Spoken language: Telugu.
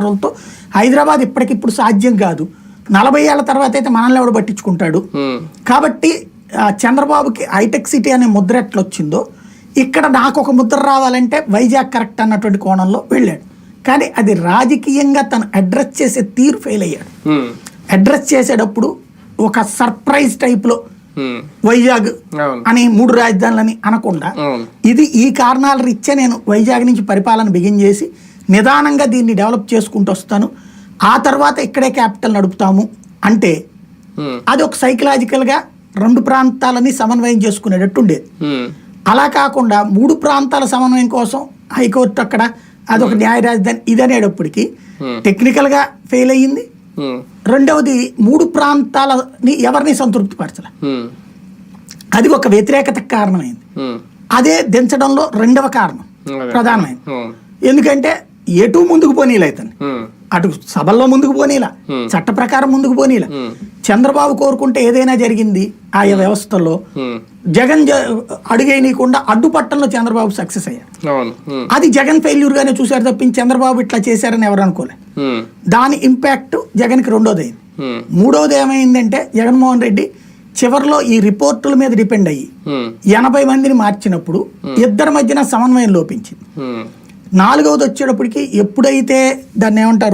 తో హైదరాబాద్ ఇప్పటికిప్పుడు సాధ్యం కాదు. నలభై ఏళ్ళ తర్వాత అయితే మనల్ని ఎవడు పట్టించుకుంటాడు? కాబట్టి చంద్రబాబుకి హైటెక్ సిటీ అనే ముద్ర ఎట్లా వచ్చిందో ఇక్కడ నాకు ఒక ముద్ర రావాలంటే వైజాగ్ కరెక్ట్ అన్నటువంటి కోణంలో వెళ్ళాడు. కానీ అది రాజకీయంగా తను అడ్రస్ చేసే తీరు ఫెయిల్ అయ్యాడు. అడ్రస్ చేసేటప్పుడు ఒక సర్ప్రైజ్ టైప్లో వైజాగ్ అని మూడు రాజధానులని అనకుండా ఇది ఈ కారణాల రీత్యా నేను వైజాగ్ నుంచి పరిపాలన బిగిన్ చేసి నిదానంగా దీన్ని డెవలప్ చేసుకుంటూ వస్తాను. ఆ తర్వాత ఇక్కడే క్యాపిటల్ నడుపుతాము. అంటే అది ఒక సైకలాజికల్గా రెండు ప్రాంతాలని సమన్వయం చేసుకునేటట్టు ఉండేది. అలా కాకుండా మూడు ప్రాంతాల సమన్వయం కోసం హైకోర్టు అక్కడ అదొక న్యాయ రాజధాని ఇది అనేటప్పటికి Hmm. టెక్నికల్గా ఫెయిల్ అయ్యింది. రెండవది మూడు ప్రాంతాలని ఎవరిని సంతృప్తిపరచలే. ఉమ్, అది ఒక వ్యతిరేకతకు కారణమైంది. అదే దించడంలో రెండవ కారణం. ప్రధానమైంది. ఎందుకంటే ఎటు ముందుకు పోనీలా ఇతను ఉమ్, అటు సభల్లో ముందుకు పోనీలా. చట్ట ప్రకారం ముందుకు పోనీలా. చంద్రబాబు కోరుకుంటే ఏదైనా జరిగింది ఆయా వ్యవస్థల్లో ఉమ్, జగన్ అడుగేయనీయకుండా అడ్డుపట్టంలో చంద్రబాబు సక్సెస్ అయ్యారు అది జగన్ ఫెయిల్యూర్ గానే చూశారు తప్పించి చంద్రబాబు ఇట్లా చేశారని ఎవరు అనుకోలే. దాని ఇంపాక్ట్ జగన్కి రెండోది అయింది మూడోది ఏమైందంటే జగన్మోహన్ రెడ్డి చివరిలో ఈ రిపోర్టుల మీద డిపెండ్ అయ్యి ఎనభై మందిని మార్చినప్పుడు ఇద్దరి మధ్యన సమన్వయం లోపించింది. నాలుగవది వచ్చేటప్పటికి ఎప్పుడైతే దాన్ని ఏమంటారు?